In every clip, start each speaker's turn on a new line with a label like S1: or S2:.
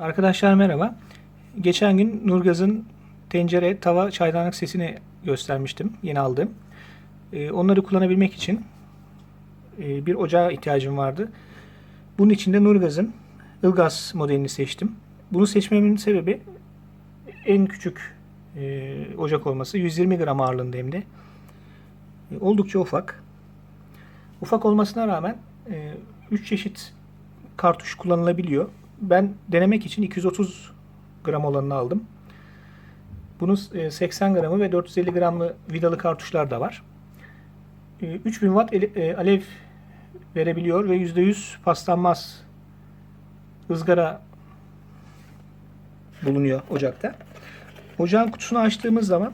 S1: Arkadaşlar merhaba. Geçen gün Nurgaz'ın tencere, tava, çaydanlık sesini göstermiştim. Yeni aldığım. Ee, onları kullanabilmek için e, bir ocağa ihtiyacım vardı. Bunun için de Nurgaz'ın Ilgaz modelini seçtim. Bunu seçmemin sebebi en küçük e, ocak olması. 120 gram ağırlığında hem de. E, oldukça ufak. Ufak olmasına rağmen 3 çeşit kartuş kullanılabiliyor. Ben denemek için 230 gram olanını aldım. Bunun e, 80 gramı ve 450 gramlı vidalı kartuşlar da var. E, 3000 watt ele- e, alev verebiliyor ve %100 paslanmaz ızgara bulunuyor ocakta. Ocağın kutusunu açtığımız zaman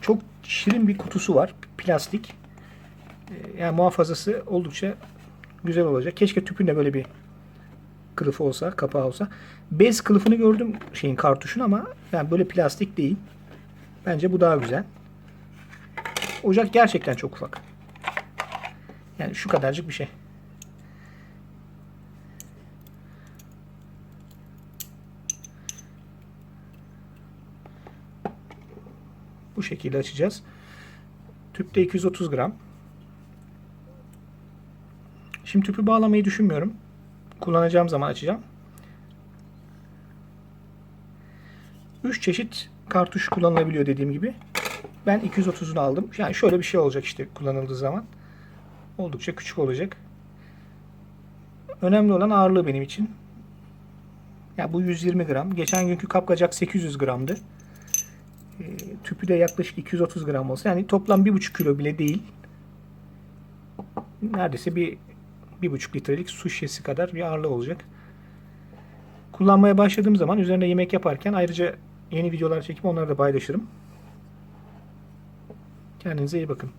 S1: çok şirin bir kutusu var. Plastik. E, Yani muhafazası oldukça güzel olacak. Keşke tüpün de böyle bir kılıfı olsa, kapağı olsa. Bez kılıfını gördüm şeyin kartuşun ama yani böyle plastik değil. Bence bu daha güzel. Ocak gerçekten çok ufak. Yani şu kadarcık bir şey. Bu şekilde açacağız. Tüpte 230 gram. Şimdi tüpü bağlamayı düşünmüyorum. Kullanacağım zaman açacağım. 3 çeşit kartuş kullanılabiliyor dediğim gibi. Ben 230'unu aldım. Yani şöyle bir şey olacak işte kullanıldığı zaman. Oldukça küçük olacak. Önemli olan ağırlığı benim için. Ya bu 120 gram. Geçen günkü kapkacak 800 gramdı. E, tüpü de yaklaşık 230 gram olsa yani toplam 1,5 kilo bile değil. Neredeyse bir bir buçuk litrelik su şişesi kadar bir ağırlığı olacak. Kullanmaya başladığım zaman üzerine yemek yaparken ayrıca yeni videolar çekip onları da paylaşırım. Kendinize iyi bakın.